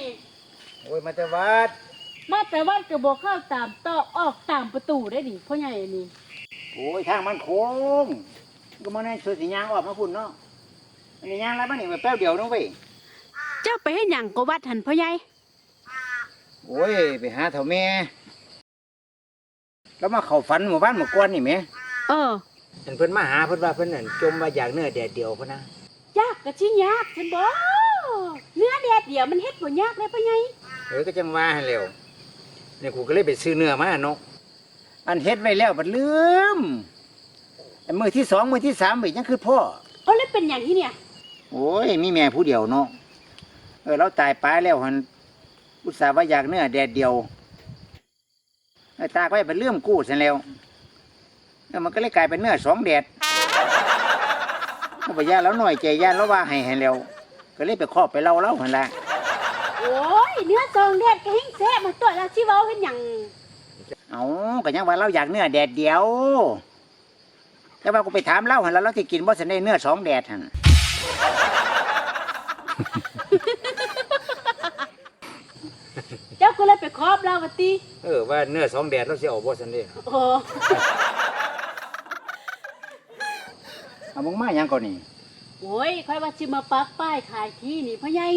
นี่ โอ้ยมาแต่วัดมาแต่ว่าก็บอกเข้าตามตอกออกตามประตูได้นี่พ่อใหญ่นี่โอ้ยทางมันโค้งก็มาในสุดสิยางออกมาพุ่นเนาะอันนี้ยางแล้วมันนี่มาแป๊บเดียวนึงเว้ยเจ้าไปให้หยังก็วัดหันพ่อใหญ่โอ้ยไปหาเถ่าแม่ แล้วมาเข้าฝันหมู่บ้านหมู่กวนนี่แหม่เออเห็นเพิ่นมาหาเพิ่นว่าเพิ่นนั่นจมมาอยากเนื้อแดดเดียวพุ่นนะยากก็ชิยากฉันบอก เนื้อแดดเดียวมันเฮ็ดบ่ยากเลยพ่อใหญ่เออก็จังว่าให้แล้วเนี่ยกูก็เลยไปซื้อเนื้อมาเนาะอันเฮ็ดไว้แล้วบัดลืมอันมือที่สองมือที่สามไปยังคือพ่อเอาแล้วเป็นอย่างที่เนี่ย โอ้ยมีแม่ผู้เดียวเนาะเออเราตายไปแล้วหันอุตส่าห์ว่าอยากเนื้อแดดเดียวไอ้ตากไว้เป็นเรื่องกู้เสร็จแล้วแล้วมันก็เลยกลายเป็นเนื้อสองแดดก็ไปย่านแล้วหน่อยใจย่านแล้วว่าให้ให้แล้ว ก็เลยไปครอบไปเล่าเล่าหันละโอ้ยเนื้อจองแดดก็หิ้งแซ่มาตัวแล้วสิเว้าเฮ็ดหยังเอาก็ยังว่าเราอยากเนื้อแดดเดียว แต่ว่ากูไปถามเล่าหันแล้วเราที่กินว่าสันได้เนื้อสองแดดหันเจ้าก็เลยไปครอบเราว่าติเออว่าเนื้อสองแดดเราสิเอาบ่สันได้โอ้ เอามึงมาหยังก่อนนี่ โอ้ยค่อยว่าสิมาปักป้ายขายที่นี่พ่อใหญ่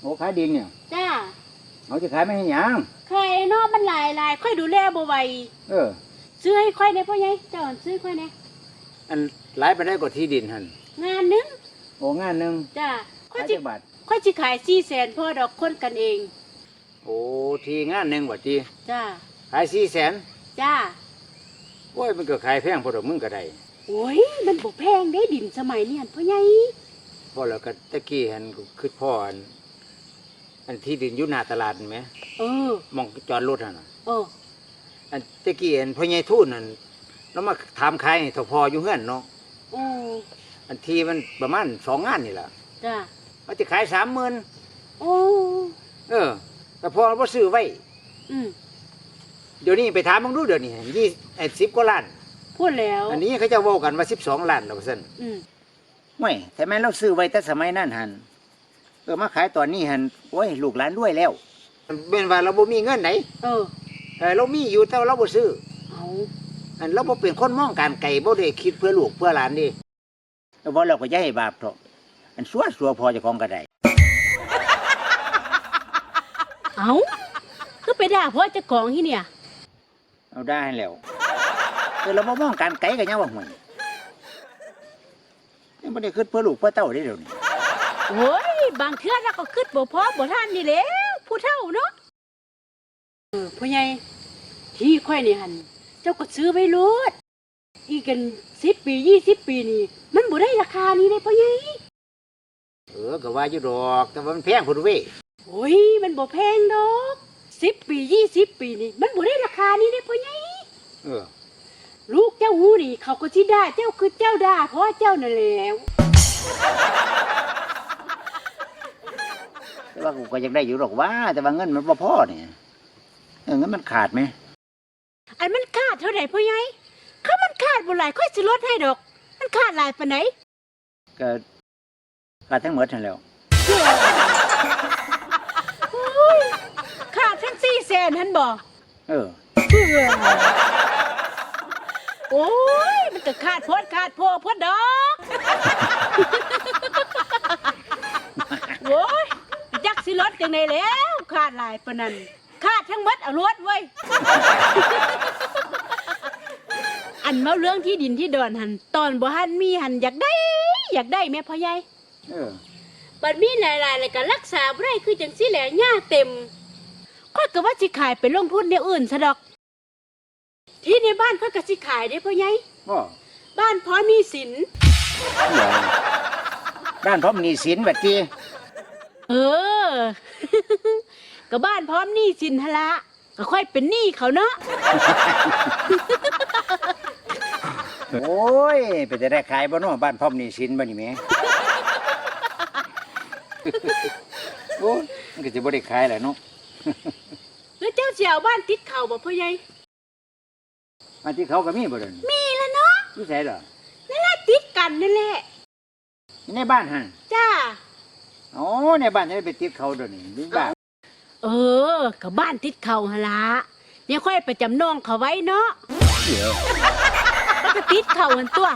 โอ้ขายดินเนี่ยจ้าเขาจะขายไม่ให้หยังขายเนาะมันหลายหลายค่อยดูแลบ่ไหวเออ ซื้อให้ค่อยได้พ่อใหญ่เจ้าอันซื้อค่อยได้อันหลายไปได้กว่าที่ดินหันงานหนึงโอ้งานหนึ่งจ้าค่อขายยสิจักบาทค่อยสิขายสี่แสนพ่อดอกคนกันเองโอ้ทีงานหนึ่งว่าทีจ้าขายสี่แสนจ้าโอ้ยมันก็ขายแพงพอดอกมึงก็ได้ โอ้ยมันบ่แพงได้ดินสมัยนี้หั่นพ่อใหญ่พอแล้วก็ตะกี้หันก็คือพ่ออันอันที่ดินอยู่หน้าตลาดเห็นไหมเออมองจอดรถหันน่ะเอออันตะกี้อันพ่อใหญ่ทูนนั่นแล้วมาถามขายให้เท่าพออยู่เฮือนเนาะโอ้อันที่มันประมาณสองงานนี่แหละจ้ามันจะขายสามหมื่นโอ้เออ แต่พอเราซื้อไว้ อืม เดี๋ยวนี้ไปถามมึงดูเดี๋ยวนี้ยี่สิบกว่าล้าน พูดแล้วอันนี้เขาจะเว่ากันว่าสิบสองล้านเราสั่นอืมไม่แต่แม่เราซื้อไว้แต่สมัยนั้นหันเออมาขายตอนนี้หันโอ้ยลูกหลานรวยแล้วเป็นว่าเราบ่มีเงินไหนเออเออเรามีอยู่แต่เราบ่ซื้อ เอาอันเราบ่เป็นคนมองการไก่บ่ได้คิดเพื่อลูกเพื่อหลานดิแต่ว่าเราก็อย่าให้บาปเถอะอันสัวสัวพอเจะของก็ได้เอาก็ไปด่าพ่อเจ้าของที่เนี่ย เอาได้แล้ว เออเราบ่มองการไก่ก็ยังว่าห่วยยังบ่ได้คิดเพื่อลูกเพื่อเต้าได้เดี๋ยวนี้โอ้ยบางเทื่อเราก็คิดบ่พอบ่ท่านนี่แหล้วผู้เฒ่าเนาะเออพ่อใหญ่ที่ค่อยนี่หันเจ้าก็ซื้อไว้โลดอีกกันสิบปียี่สิบปีนี่มันบ่ได้ราคานี้เลยพ่อใหญ่เออก็ว่าอยู่ดอกแต่ว่ามันแพงพุ่นเว้ยโอ้ยมันบ่แพงดอกสิบปียี่สิบปีนี่มันบ่ได้ราคานี้เลยพ่อใหญ่เออลูกเจ้า หูนี่เขาก็สิด่าเจ้าคือเจ้าด่าเพราะเจ้านั่นแหล้วแต่ว่ากูก็ยังได้อยู่หรอกว่า แต่ว่าเงินมันบ่พอเนี่ยเออเงินมันขาดไหมอันมันขาดเท่าไหร่พ่อใหญ่ถ้ามันขาดบ่หลายค่อยสิลดให้ดอก มันขาดหลายปานไหนก็ขาดทั้งหมดนั่นแหล้วขาดทั้งสี่แสนท่านบอกเออ โอ้ย มันก็ขาดโพดขาดโพดพดดอก โอ้ยจักสิลดจังไดแล้วขาดหลายปานนั้นขาดทั้งหมดเอารวดไว้ยอันเมาเรื่องที่ดินที่ดอนหัน ตอนบ่หันมีหันอยากได้ อยากได้แม่พ่อใหญ่ เออบัดมีหลายๆเลยก็รักษาบ่ได้คือจังซี่แหละหญ้าเต็มข้อยก็ว่าสิขายไปลงทุนในวอื่นซะดอก ที่ในบ้านข้อยก็สิขายได้พ่อใหญ่บ่บ้านพอมีสินเดี๋ยวด้านพร้อมหนี้สินบัดนี้เออ ก็บ้านพร้อมหนี้สินหนละก็ค่อยเป็นหนี้เขาเนาะโอ้ยไปจะได้ขายบ่เนาะบ้านพร้อมหนี้สินบ่นี่แหม่โอ้ยมันก็จะบ่ได้ขายแหละเนาะแล้วเจ้าสิเอาบ้านติดเขาบ่พ่อใหญ่ อันที่เขาก็มีบ่เด้อมีแล้วเนาะอยู่ไสล่ะนั่นแหละติดกันนั่นแหละอยู่ในบ้านหั่นจ้าอ๋อในบ้านจะได้ไปติดเขาเดี๋ยวนี้อยู่บ้านเออกับบ้านติดเขาหนละเนี่ยค่อยไปจำนองเขาไว้เนาะเดี๋ยวมันก็ติดเขาหันตัว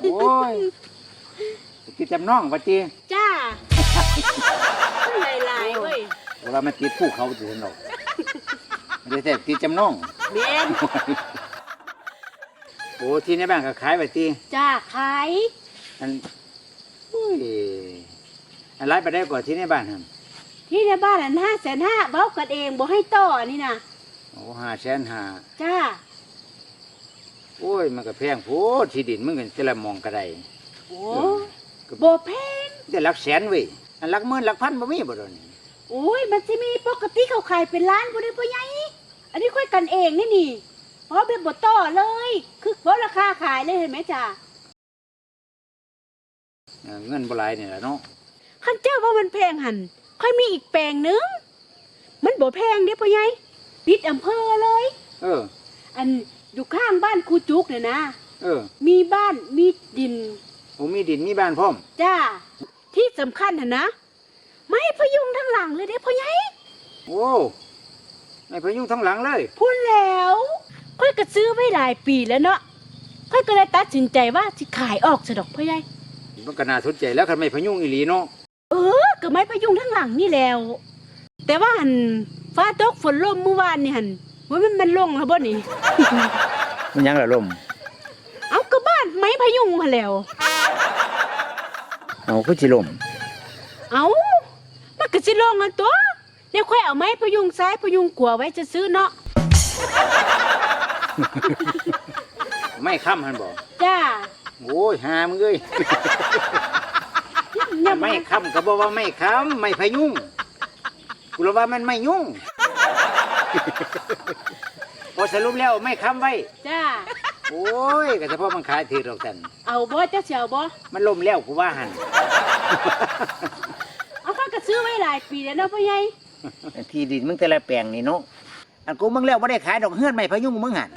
โอ้ยติดจำน้องปะจีจ้าลายลายๆเว้ยเวลามันติดผู้เขาถึงหรอกไม่ได้แต่ติดจำน้อง เบนโอ้ที่ในบ้านก็ขายไปตีจ้าขายอันอุ้ยอันไล่ไปได้ก่อนที่ในบ้านฮะที่ในบ้านอันห้าแสนห้าเบ้ากันเองบ่ให้ต่อนี่นะโอ้ห้าแสนห้าจ้าโอ้ยมันก็แพงโพดที่ดินมันก็จะละมองกระไดโอ้ก็บ่แพงได้หลักแสนเว้ยอันหลักหมื่นหลักพันบ่มีบ่โดนโอ้ยมันจะมีปกติเขาขายเป็นล้านบ่ได้พ่อใหญ่ อันนี้ค่อยกันเองนี่นี่เพราะเป็นบ่ต่อเลย คือเพราะราคาขายเลยเห็นไหมจ้าเออเงินบ่หลายนี่แหละเนาะคันเจ้าว่ามันแพงหันค่อยมีอีกแปลงหนึง มันบ่แพงเด้พ่อใหญ่ติดอำเภอเลย เออ อันอยู่ข้างบ้านครูจุกเนี่ยนะ เออมีบ้านมีดินโอ้มีดินมีบ้านพร้อมจ้า ที่สำคัญน่ะนะ ไม่พยุงทั้งหลังเลยเด้พ่อใหญ่ โอ้ ไม่พยุงทั้งหลังเลย พูดแล้วค่อยก็ซื้อไว้หลายปีแล้วเนาะค่อยก็เลยตัดสินใจว่าสิขายออกซะดอกพ่อใหญ่มันก็น่าสนใจแล้วคันไม่พยุงอีหลีเนาะเออก็ไม่พยุงทั้งหลังนี่แล้ว แต่ว่าหันฟ้าตกฝนลมเมื่อวานนี่หันว่ามันมันลงแล้วบ่นี่ มันยังละลมเอาก็บ้านไม้พยุงมาแล้ว เอาคือสิลมเอามันก็สิลงกันตัว เดี๋ยวค่อยเอาไม้พยุงซ้ายพยุงขวาไว้จะซื้อเนาะไม่ค้ำหันบ่จ้าโอ้ยหามึงเอ้ยอย่าไม่ค้ำก็บอกว่าไม่ค้ำไม่พยุงกูรู้ว่ามันไม่ยุ่งพอสรุปแล้วไม่ค้ำไว้จ้าโอ้ยก็เฉพาะมันขายถือดอกสันเอาบ่เจ้าเสียวบ่มันล่มแล้วกูว่าหันเอาข้าก็ซื้อไว้หลายปีแล้วเนาะพ่อใหญ่ ที่ดินมึงแต่ละแปลงนี่เนาะอันกูมึงแล้วไม่ได้ขายดอกเฮือนไม่พยุงมึงหัน